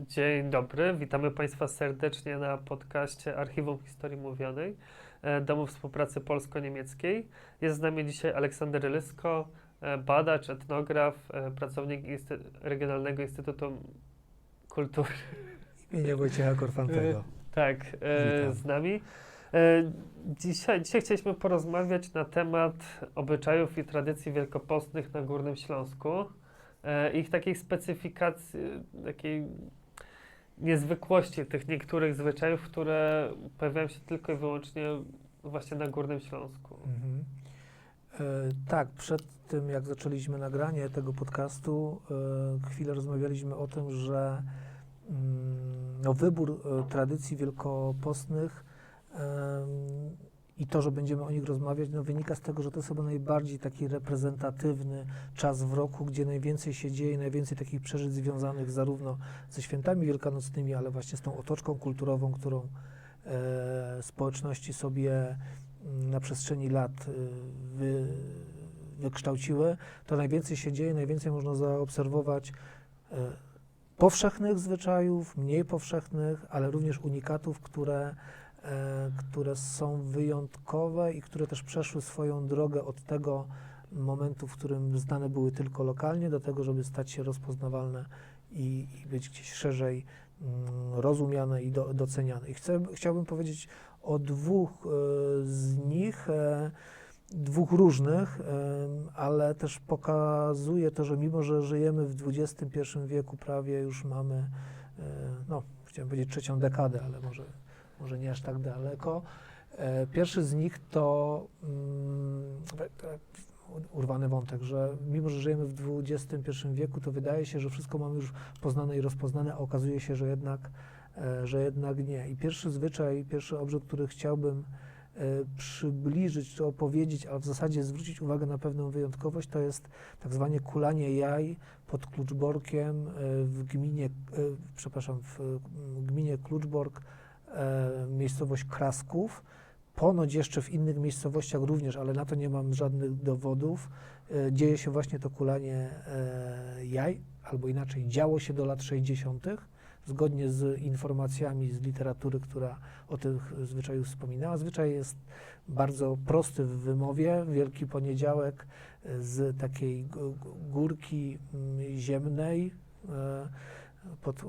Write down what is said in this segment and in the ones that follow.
Dzień dobry, witamy Państwa serdecznie na podcaście Archiwum Historii Mówionej e, Domu Współpracy Polsko-Niemieckiej. Jest z nami dzisiaj Aleksander Lysko, e, badacz, etnograf, e, pracownik Regionalnego Instytutu Kultury. Imienia Wojciecha Korfantego. Tak, Witam. z nami. Dzisiaj, dzisiaj chcieliśmy porozmawiać na temat obyczajów i tradycji wielkopostnych na Górnym Śląsku. Ich takiej specyfikacji, takiej niezwykłości tych niektórych zwyczajów, które pojawiają się tylko i wyłącznie właśnie na Górnym Śląsku. Mhm. E, tak, przed tym jak zaczęliśmy nagranie tego podcastu, e, chwilę rozmawialiśmy o tym, że mm, no, wybór e, tradycji wielkopostnych i to, że będziemy o nich rozmawiać, no, wynika z tego, że to jest chyba najbardziej taki reprezentatywny czas w roku, gdzie najwięcej się dzieje, najwięcej takich przeżyć związanych zarówno ze świętami wielkanocnymi, ale właśnie z tą otoczką kulturową, którą e, społeczności sobie mm, na przestrzeni lat y, wy, wykształciły, to najwięcej się dzieje, najwięcej można zaobserwować e, powszechnych zwyczajów, mniej powszechnych, ale również unikatów, które, e, które są wyjątkowe i które też przeszły swoją drogę od tego momentu, w którym znane były tylko lokalnie, do tego, żeby stać się rozpoznawalne i, i być gdzieś szerzej mm, rozumiane i do, doceniane. I chcę, chciałbym powiedzieć o dwóch e, z nich, e, dwóch różnych, ale też pokazuje to, że mimo, że żyjemy w XXI wieku, prawie już mamy, e, no, chciałem powiedzieć trzecią dekadę, ale może, może nie aż tak daleko. E, Pierwszy z nich to tak, urwany wątek, że mimo, że żyjemy w XXI wieku, to wydaje się, że wszystko mamy już poznane i rozpoznane, a okazuje się, że jednak, e, że jednak nie. I pierwszy zwyczaj, pierwszy obrzęd, który chciałbym e, przybliżyć czy opowiedzieć, a w zasadzie zwrócić uwagę na pewną wyjątkowość, to jest tak zwane kulanie jaj pod Kluczborkiem w gminie, przepraszam, w gminie Kluczbork, miejscowość Krasków. Ponoć jeszcze w innych miejscowościach również, ale na to nie mam żadnych dowodów. E, Dzieje się właśnie to kulanie e, jaj, albo inaczej działo się do lat 60., zgodnie z informacjami z literatury, która o tych zwyczaju wspominała. Zwyczaj jest bardzo prosty w wymowie. Wielki Poniedziałek e, z takiej górki mm, ziemnej e, pod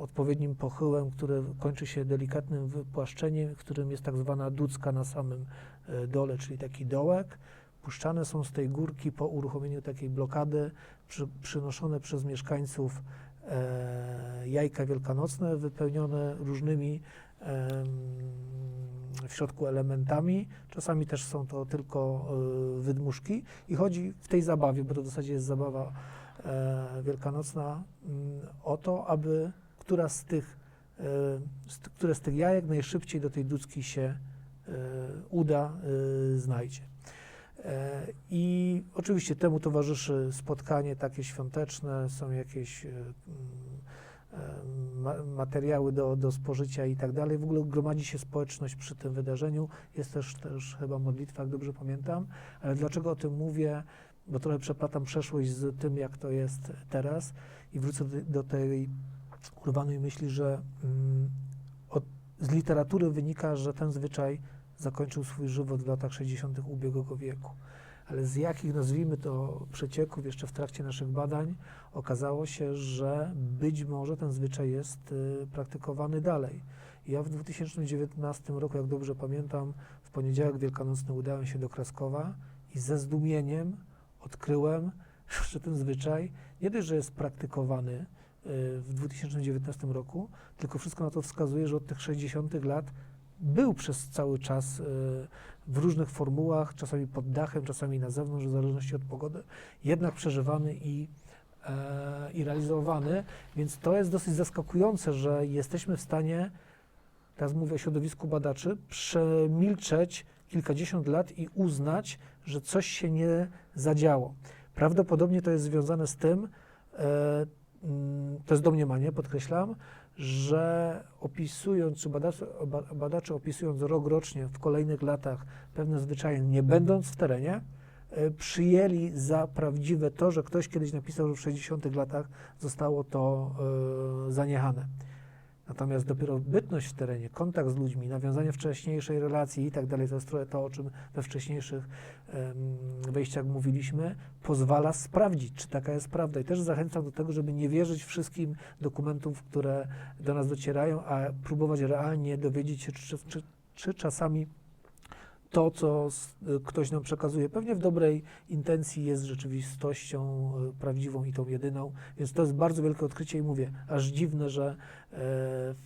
odpowiednim pochyłem, który kończy się delikatnym wypłaszczeniem, którym jest tak zwana ducka na samym e, dole, czyli taki dołek. Puszczane są z tej górki po uruchomieniu takiej blokady, przy, przynoszone przez mieszkańców e, jajka wielkanocne wypełnione różnymi em, w środku elementami. Czasami też są to tylko e, wydmuszki i chodzi w tej zabawie, bo to w zasadzie jest zabawa e, wielkanocna, mm, o to, aby która z tych, e, które z tych jajek najszybciej do tej ducki się e, uda, e, znajdzie. E, I oczywiście temu towarzyszy spotkanie takie świąteczne, są jakieś e, mm, e, ma, materiały do, do spożycia i tak dalej. W ogóle gromadzi się społeczność przy tym wydarzeniu. Jest też, też chyba modlitwa, jak dobrze pamiętam. Ale dlaczego o tym mówię? Bo trochę przeplatam przeszłość z tym, jak to jest teraz i wrócę do, tej urwanej myśli, że mm, od, z literatury wynika, że ten zwyczaj zakończył swój żywot w latach 60. ubiegłego wieku. Ale z jakich, nazwijmy to, przecieków jeszcze w trakcie naszych badań okazało się, że być może ten zwyczaj jest y, praktykowany dalej. Ja w 2019 roku, jak dobrze pamiętam, w poniedziałek wielkanocny udałem się do Kraskowa i ze zdumieniem odkryłem, że ten zwyczaj nie dość, że jest praktykowany y, w 2019 roku, tylko wszystko na to wskazuje, że od tych 60 lat był przez cały czas y, w różnych formułach, czasami pod dachem, czasami na zewnątrz, w zależności od pogody, jednak przeżywany i, e, i realizowany. Więc to jest dosyć zaskakujące, że jesteśmy w stanie, teraz mówię o środowisku badaczy, przemilczeć kilkadziesiąt lat i uznać, że coś się nie zadziało. Prawdopodobnie to jest związane z tym, e, mm, to jest domniemanie, podkreślam, że opisując, badacze, ba- badacze opisując rok rocznie w kolejnych latach pewne zwyczaje, nie będąc w terenie, e, przyjęli za prawdziwe to, że ktoś kiedyś napisał, że w 60 latach zostało to e, zaniechane. Natomiast dopiero bytność w terenie, kontakt z ludźmi, nawiązanie wcześniejszej relacji i tak dalej, to jest trochę to, o czym we wcześniejszych em, wejściach mówiliśmy, pozwala sprawdzić, czy taka jest prawda. I też zachęcam do tego, żeby nie wierzyć wszystkim dokumentom, które do nas docierają, a próbować realnie dowiedzieć się, czy, czy, czy czasami to, co ktoś nam przekazuje, pewnie w dobrej intencji jest rzeczywistością e, prawdziwą i tą jedyną. Więc to jest bardzo wielkie odkrycie i mówię, aż dziwne, że e,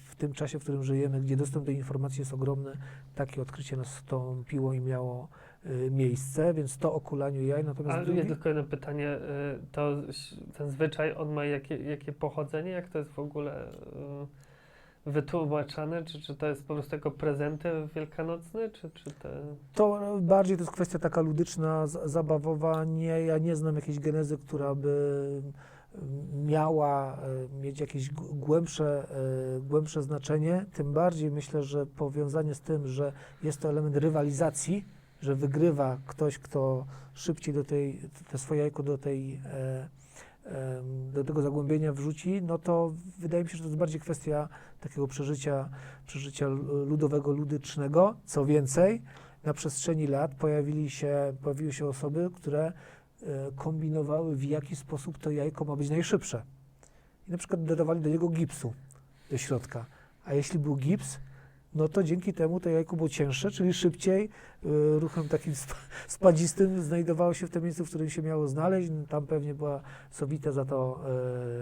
w tym czasie, w którym żyjemy, gdzie dostęp do informacji jest ogromny, takie odkrycie nastąpiło i miało e, miejsce, więc to o kulaniu jaj. Natomiast Ale drugi, ja tylko jedno pytanie, to ten zwyczaj, on ma jakie, jakie pochodzenie, jak to jest w ogóle y, wytłumaczane, czy, czy to jest po prostu jako prezenty wielkanocne, czy, czy to bardziej to jest kwestia taka ludyczna, zabawowa. Nie, ja nie znam jakiejś genezy, która by mm, miała e, mieć jakieś głębsze, e, głębsze znaczenie. Tym bardziej myślę, że powiązanie z tym, że jest to element rywalizacji, że wygrywa ktoś, kto szybciej do tej, te swoje jajko do tej e, do tego zagłębienia wrzuci, no to wydaje mi się, że to jest bardziej kwestia takiego przeżycia, przeżycia lu- ludowego, ludycznego. Co więcej, na przestrzeni lat pojawili się, pojawiły się osoby, które e, kombinowały, w jaki sposób to jajko ma być najszybsze. I na przykład dodawali do niego gipsu do środka. A jeśli był gips, no to dzięki temu to jajko było cięższe, czyli szybciej, e, ruchem takim sp- spadzistym znajdowało się w tym miejscu, w którym się miało znaleźć. No, Tam pewnie była sowita za to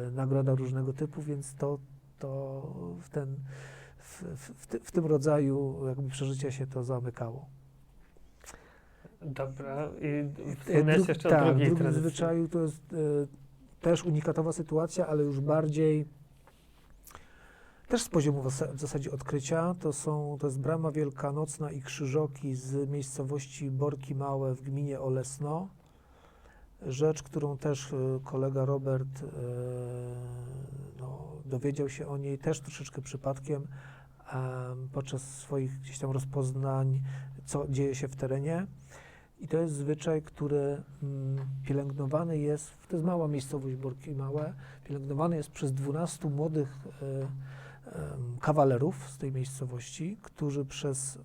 e, nagroda różnego typu, więc to, to w, ten, w, w, ty, w tym rodzaju jakby przeżycia się to zamykało. Dobra, i wspomniałeś jeszcze o tak, drugiej drugim tradycji. zwyczaju to jest e, też unikatowa sytuacja, ale już bardziej też z poziomu w zas- w zasadzie odkrycia. To, są, to jest Brama Wielkanocna i Krzyżoki z miejscowości Borki Małe w gminie Olesno. Rzecz, którą też e, kolega Robert e, no, dowiedział się o niej też troszeczkę przypadkiem em, podczas swoich gdzieś tam rozpoznań, co dzieje się w terenie. I to jest zwyczaj, który mm, pielęgnowany jest, to jest mała miejscowość Borki Małe, pielęgnowany jest przez 12 młodych e, kawalerów z tej miejscowości, którzy przez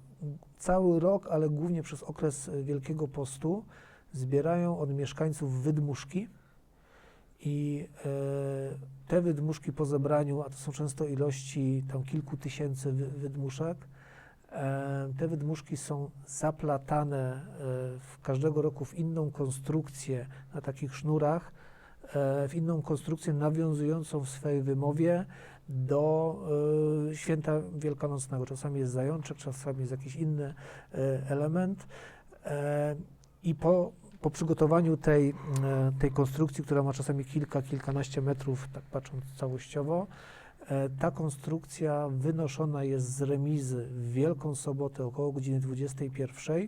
cały rok, ale głównie przez okres e, Wielkiego Postu zbierają od mieszkańców wydmuszki i e, te wydmuszki po zebraniu, a to są często ilości tam kilku tysięcy wy, wydmuszek, te wydmuszki są zaplatane e, w każdego roku w inną konstrukcję na takich sznurach, w inną konstrukcję nawiązującą w swojej wymowie do e, święta wielkanocnego. Czasami jest zajączek, czasami jest jakiś inny e, element. E, I po, po przygotowaniu tej, e, tej konstrukcji, która ma czasami kilka, kilkanaście metrów, tak patrząc całościowo, e, ta konstrukcja wynoszona jest z remizy w Wielką Sobotę około godziny 21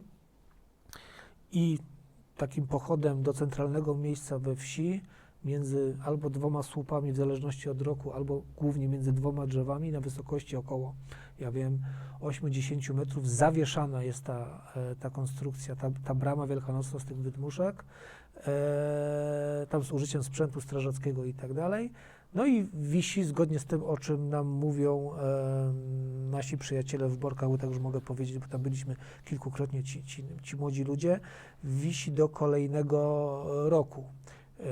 i takim pochodem do centralnego miejsca we wsi między albo dwoma słupami, w zależności od roku, albo głównie między dwoma drzewami na wysokości około, ja wiem, 8-10 metrów zawieszana jest ta, e, ta konstrukcja, ta, ta brama wielkanocna z tych wydmuszek, e, tam z użyciem sprzętu strażackiego i tak dalej. No i wisi, zgodnie z tym, o czym nam mówią e, nasi przyjaciele w Borkach, bo tak już mogę powiedzieć, bo tam byliśmy kilkukrotnie, ci, ci, ci młodzi ludzie, wisi do kolejnego roku. E,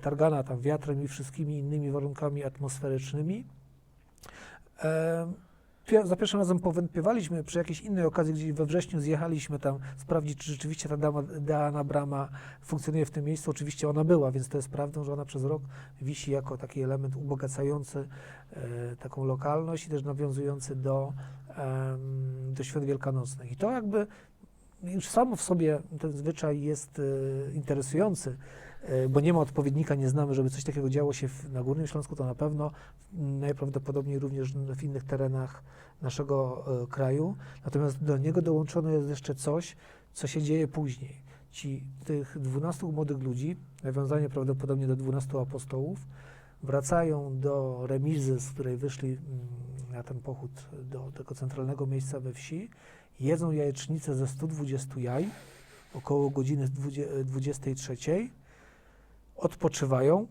targana tam wiatrem i wszystkimi innymi warunkami atmosferycznymi. E, za pierwszym razem powątpiewaliśmy przy jakiejś innej okazji, gdzieś we wrześniu zjechaliśmy tam sprawdzić, czy rzeczywiście ta dama, dana brama funkcjonuje w tym miejscu. Oczywiście ona była, więc to jest prawdą, że ona przez rok wisi jako taki element ubogacający e, taką lokalność i też nawiązujący do, do świąt wielkanocnych. I to jakby już samo w sobie ten zwyczaj jest interesujący, bo nie ma odpowiednika, nie znamy, żeby coś takiego działo się w, na Górnym Śląsku, to na pewno najprawdopodobniej również w innych terenach naszego e, kraju. Natomiast do niego dołączone jest jeszcze coś, co się dzieje później. Ci tych 12 młodych ludzi, nawiązanie prawdopodobnie do 12 apostołów, wracają do remizy, z której wyszli mm, na ten pochód do tego centralnego miejsca we wsi, jedzą jajecznicę ze 120 jaj około godziny 20 23, odpoczywają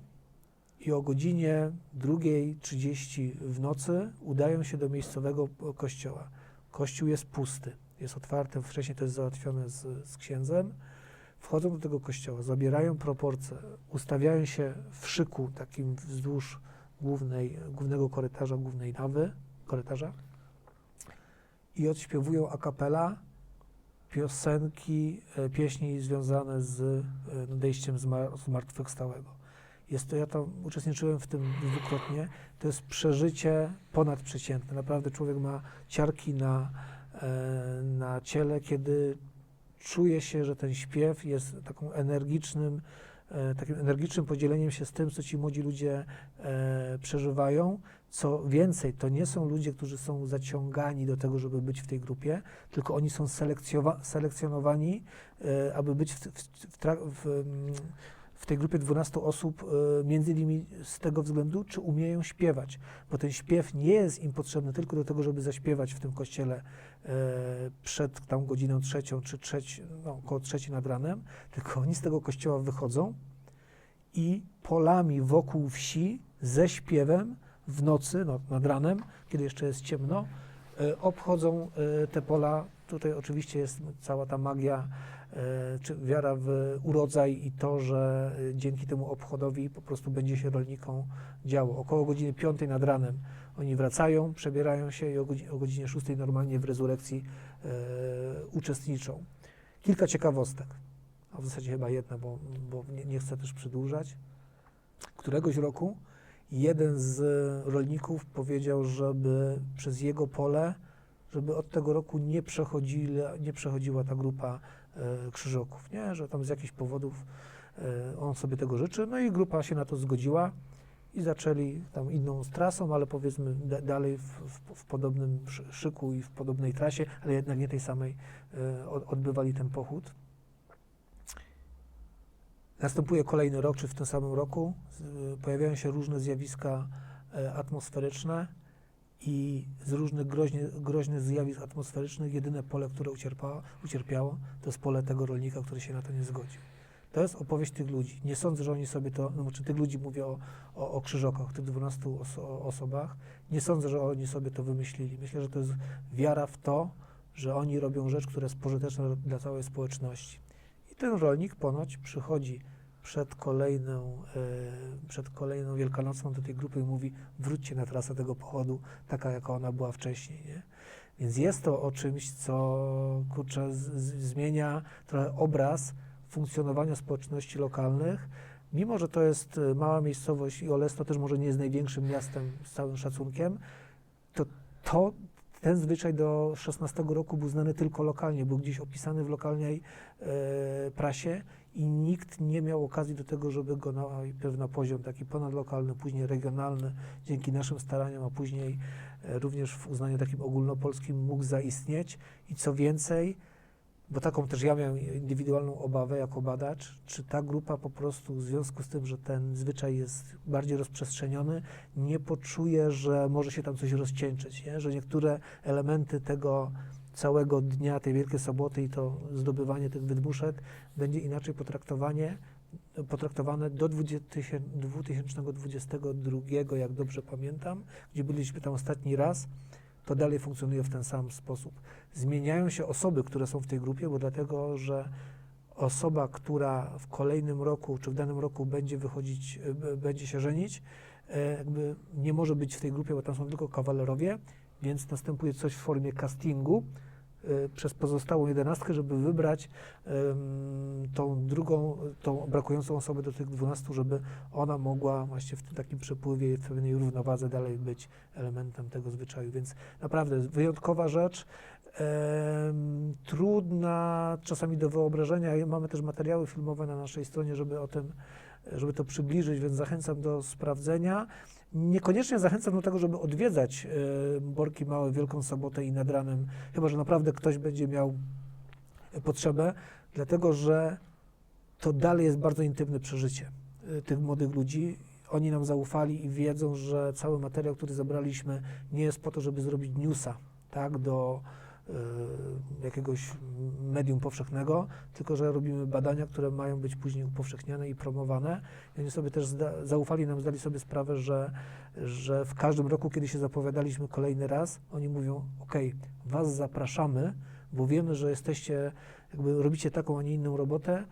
i o godzinie 2.30 w nocy udają się do miejscowego kościoła. Kościół jest pusty, jest otwarty, wcześniej to jest załatwione z, z księdzem. Wchodzą do tego kościoła, zabierają proporcje, ustawiają się w szyku takim wzdłuż głównej, głównego korytarza, głównej nawy, korytarza i odśpiewują a piosenki, e, pieśni związane z e, nadejściem zmar- zmartwychwstałego. Jest to, ja tam uczestniczyłem w tym dwukrotnie, to jest przeżycie ponadprzeciętne. Naprawdę człowiek ma ciarki na, e, na ciele, kiedy czuje się, że ten śpiew jest taką energicznym, takim energicznym podzieleniem się z tym, co ci młodzi ludzie przeżywają. Co więcej, to nie są ludzie, którzy są zaciągani do tego, żeby być w tej grupie, tylko oni są selekcjonowani, e, aby być w, w, w, mm, w tej grupie 12 osób, e, między innymi z tego względu, czy umieją śpiewać, bo ten śpiew nie jest im potrzebny tylko do tego, żeby zaśpiewać w tym kościele e, przed tą godziną trzecią, czy trzeci, no, około trzeciej nad ranem, tylko oni z tego kościoła wychodzą i polami wokół wsi ze śpiewem w nocy, no, nad ranem, kiedy jeszcze jest ciemno, e, obchodzą e, te pola. Tutaj oczywiście jest cała ta magia, e, czy wiara w urodzaj i to, że dzięki temu obchodowi po prostu będzie się rolnikom działo. Około godziny 5 nad ranem oni wracają, przebierają się i o godzinie, o godzinie 6 normalnie w rezurekcji uczestniczą. Kilka ciekawostek, a w zasadzie chyba jedna, bo, bo nie, nie chcę też przedłużać. Któregoś roku jeden z rolników powiedział, żeby przez jego pole, żeby od tego roku nie, nie przechodziła ta grupa e, krzyżoków, nie? że tam z jakichś powodów e, on sobie tego życzy, no i grupa się na to zgodziła i zaczęli tam inną trasą, ale powiedzmy da, dalej w, w, w podobnym szy- szyku i w podobnej trasie, ale jednak nie tej samej, od- odbywali ten pochód. Następuje kolejny rok, czy w tym samym roku pojawiają się różne zjawiska e, atmosferyczne i z różnych groźnych zjawisk atmosferycznych jedyne pole, które ucierpiało, to jest pole tego rolnika, który się na to nie zgodził. To jest opowieść tych ludzi. Nie sądzę, że oni sobie to, no czy tych ludzi mówię o, o, o krzyżokach, tych 12 oso, osobach. Nie sądzę, że oni sobie to wymyślili. Myślę, że to jest wiara w to, że oni robią rzecz, która jest pożyteczna dla całej społeczności. Ten rolnik ponoć przychodzi przed kolejną, e, przed kolejną Wielkanocą do tej grupy i mówi wróćcie na trasę tego pochodu, taka jaka ona była wcześniej. Nie? Więc jest to o czymś, co kurczę, z, z, zmienia trochę obraz funkcjonowania społeczności lokalnych. Mimo, że to jest e, mała miejscowość i Olesno też może nie jest największym miastem z całym szacunkiem, to, to ten zwyczaj do 16 roku był znany tylko lokalnie, był gdzieś opisany w lokalnej e, prasie i nikt nie miał okazji do tego, żeby go na poziom taki ponadlokalny, później regionalny, dzięki naszym staraniom, a później e, również w uznaniu takim ogólnopolskim mógł zaistnieć. I co więcej, bo taką też ja miałem indywidualną obawę jako badacz, czy ta grupa po prostu w związku z tym, że ten zwyczaj jest bardziej rozprzestrzeniony, nie poczuje, że może się tam coś rozcieńczyć, nie? że niektóre elementy tego całego dnia, tej Wielkiej Soboty i to zdobywanie tych wydmuszek będzie inaczej potraktowanie, potraktowane do 20 2022, jak dobrze pamiętam, gdzie byliśmy tam ostatni raz, to dalej funkcjonuje w ten sam sposób. Zmieniają się osoby, które są w tej grupie, bo dlatego, że osoba, która w kolejnym roku czy w danym roku będzie wychodzić, e, będzie się żenić, e, jakby nie może być w tej grupie, bo tam są tylko kawalerowie, więc następuje coś w formie castingu przez pozostałą jedenastkę, żeby wybrać em, tą drugą, tą brakującą osobę do tych 12, żeby ona mogła właśnie w tym takim przepływie, w pewnej równowadze dalej być elementem tego zwyczaju. Więc naprawdę wyjątkowa rzecz, trudna czasami do wyobrażenia. Mamy też materiały filmowe na naszej stronie, żeby o tym, żeby to przybliżyć, więc zachęcam do sprawdzenia. Niekoniecznie zachęcam do tego, żeby odwiedzać e, Borki Małe Wielką Sobotę i nad ranem, chyba że naprawdę ktoś będzie miał potrzebę, dlatego że to dalej jest bardzo intymne przeżycie e, tych młodych ludzi. Oni nam zaufali i wiedzą, że cały materiał, który zabraliśmy, nie jest po to, żeby zrobić newsa tak, do, jakiegoś medium powszechnego, tylko że robimy badania, które mają być później upowszechniane i promowane. I oni sobie też zaufali nam, zdali sobie sprawę, że, że w każdym roku, kiedy się zapowiadaliśmy kolejny raz, oni mówią, ok, was zapraszamy, bo wiemy, że jesteście, jakby robicie taką, a nie inną robotę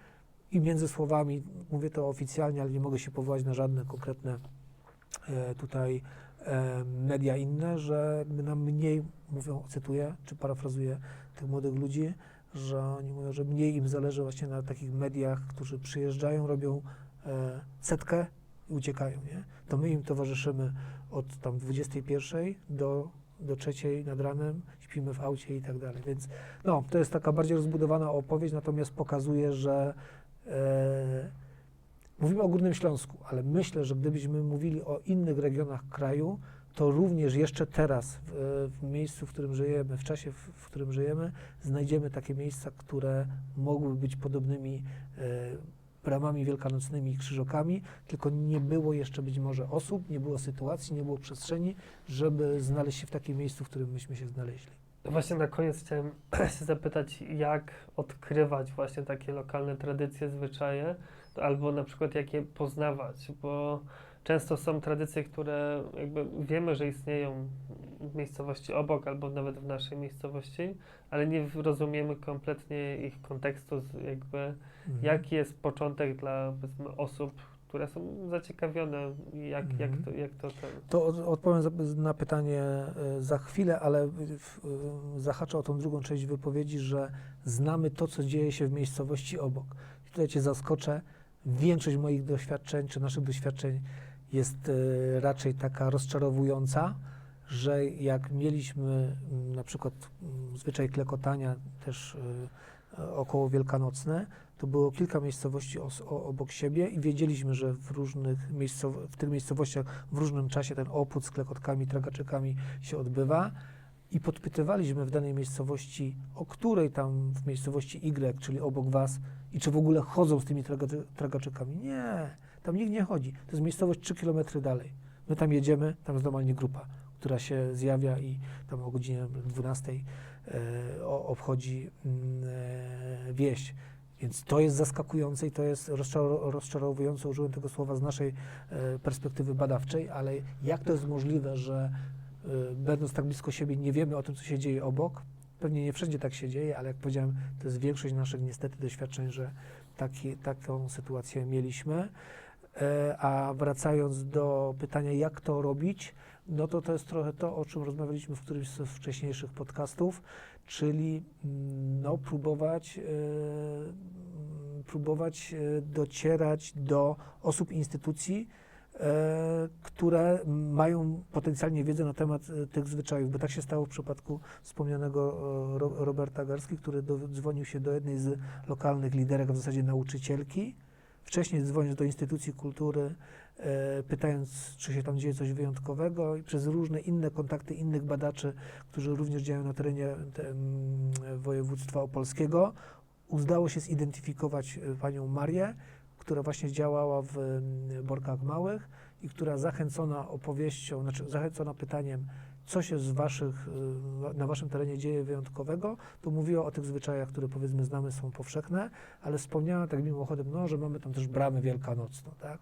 i między słowami, mówię to oficjalnie, ale nie mogę się powołać na żadne konkretne e, tutaj media inne, że nam mniej mówią, cytuję, czy parafrazuję tych młodych ludzi, że oni mówią, że mniej im zależy właśnie na takich mediach, którzy przyjeżdżają, robią e, setkę i uciekają, nie? To my im towarzyszymy od tam 21 do, do trzeciej nad ranem, śpimy w aucie i tak dalej, więc no, to jest taka bardziej rozbudowana opowieść, natomiast pokazuje, że e, mówimy o Górnym Śląsku, ale myślę, że gdybyśmy mówili o innych regionach kraju, to również jeszcze teraz, w, w miejscu, w którym żyjemy, w czasie, w, w którym żyjemy, znajdziemy takie miejsca, które mogłyby być podobnymi e, bramami wielkanocnymi i krzyżokami, tylko nie było jeszcze być może osób, nie było sytuacji, nie było przestrzeni, żeby znaleźć się w takim miejscu, w którym myśmy się znaleźli. Właśnie na koniec chciałem się zapytać, jak odkrywać właśnie takie lokalne tradycje, zwyczaje, albo na przykład jak je poznawać, bo często są tradycje, które jakby wiemy, że istnieją w miejscowości obok, albo nawet w naszej miejscowości, ale nie rozumiemy kompletnie ich kontekstu, jakby Mhm. jaki jest początek dla osób, które są zaciekawione, jak, jak, Mhm. to, jak to ten... To od, odpowiem za, na pytanie e, za chwilę, ale w, zahaczę o tą drugą część wypowiedzi, że znamy to, co dzieje się w miejscowości obok. I tutaj Cię zaskoczę. Większość moich doświadczeń, czy naszych doświadczeń jest e, raczej taka rozczarowująca, że jak mieliśmy m, na przykład m, zwyczaj klekotania też e, około wielkanocne, to było kilka miejscowości o, obok siebie i wiedzieliśmy, że w różnych miejscow- w tych miejscowościach w różnym czasie ten opód z klekotkami, tragaczykami się odbywa i podpytywaliśmy w danej miejscowości, o której tam w miejscowości Y, czyli obok was i czy w ogóle chodzą z tymi tragaczy- tragaczykami. Nie, tam nikt nie chodzi. To jest miejscowość 3 km dalej. My tam jedziemy, tam jest normalnie grupa, która się zjawia i tam o godzinie 12 e, obchodzi mm, e, wieś. Więc to jest zaskakujące i to jest rozczaro- rozczarowujące, użyłem tego słowa z naszej e, perspektywy badawczej, ale jak to jest możliwe, że będąc tak blisko siebie nie wiemy o tym, co się dzieje obok? Pewnie nie wszędzie tak się dzieje, ale jak powiedziałem, to jest większość naszych niestety doświadczeń, że taki, taką sytuację mieliśmy. E, A wracając do pytania, jak to robić, no to to jest trochę to, o czym rozmawialiśmy w którymś z wcześniejszych podcastów, czyli mm, no, próbować, e, próbować e, docierać do osób instytucji, które mają potencjalnie wiedzę na temat e, tych zwyczajów, bo tak się stało w przypadku wspomnianego e, Ro- Roberta Garski, który dzwonił się do jednej z lokalnych liderek, w zasadzie nauczycielki. Wcześniej dzwonił do instytucji kultury, e, pytając, czy się tam dzieje coś wyjątkowego i przez różne inne kontakty innych badaczy, którzy również działają na terenie te, województwa opolskiego, udało się zidentyfikować e, panią Marię, która właśnie działała w mm, Borkach Małych i która zachęcona opowieścią, znaczy zachęcona pytaniem, co się z waszych, y, na waszym terenie dzieje wyjątkowego, to mówiła o tych zwyczajach, które powiedzmy znamy, są powszechne, ale wspomniała tak mimochodem, no, że mamy tam też bramę wielkanocną, tak?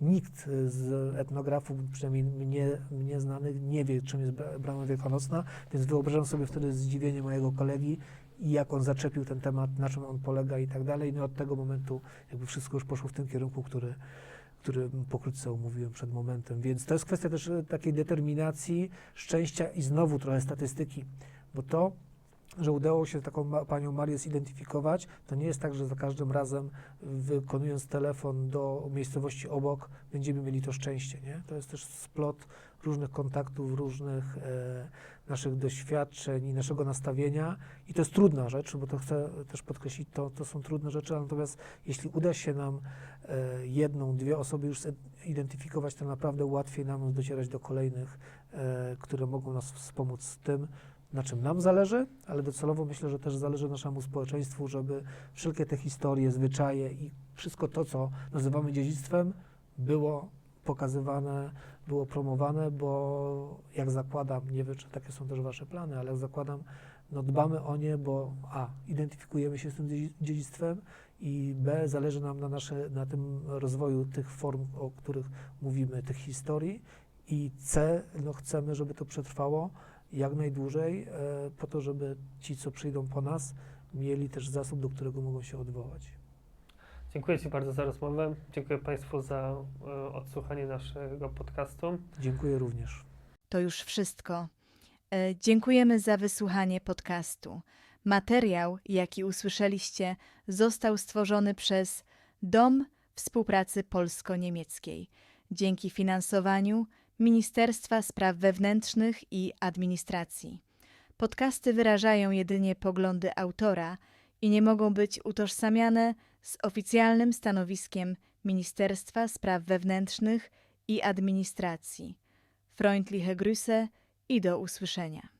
Nikt y, z etnografów, przynajmniej mnie, mnie znanych, nie wie, czym jest bra- brama wielkanocna, więc wyobrażam sobie wtedy zdziwienie mojego kolegi i jak on zaczepił ten temat, na czym on polega i tak dalej. No od tego momentu jakby wszystko już poszło w tym kierunku, który, który pokrótce omówiłem przed momentem. Więc to jest kwestia też e, takiej determinacji, szczęścia i znowu trochę statystyki, bo to, że udało się taką ma- panią Marię zidentyfikować, to nie jest tak, że za każdym razem wykonując telefon do miejscowości obok będziemy mieli to szczęście, nie? To jest też splot różnych kontaktów, różnych e, naszych doświadczeń i naszego nastawienia. I to jest trudna rzecz, bo to chcę też podkreślić, to, to są trudne rzeczy, natomiast jeśli uda się nam e, jedną, dwie osoby już zidentyfikować, to naprawdę łatwiej nam docierać do kolejnych, e, które mogą nas wspomóc z tym, na czym nam zależy, ale docelowo myślę, że też zależy naszemu społeczeństwu, żeby wszelkie te historie, zwyczaje i wszystko to, co nazywamy dziedzictwem, było pokazywane, było promowane, bo jak zakładam, nie wiem, czy takie są też Wasze plany, ale jak zakładam, no dbamy o nie, bo a, identyfikujemy się z tym dzie- dziedzictwem i b, zależy nam na, nasze, na tym rozwoju tych form, o których mówimy, tych historii i c, no chcemy, żeby to przetrwało jak najdłużej, e, po to, żeby ci, co przyjdą po nas, mieli też zasób, do którego mogą się odwołać. Dziękuję Ci bardzo za rozmowę. Dziękuję Państwu za e, odsłuchanie naszego podcastu. Dziękuję również. To już wszystko. E, Dziękujemy za wysłuchanie podcastu. Materiał, jaki usłyszeliście, został stworzony przez Dom Współpracy Polsko-Niemieckiej dzięki finansowaniu Ministerstwa Spraw Wewnętrznych i Administracji. Podcasty wyrażają jedynie poglądy autora i nie mogą być utożsamiane z oficjalnym stanowiskiem Ministerstwa Spraw Wewnętrznych i Administracji. Freundliche Grüße i do usłyszenia.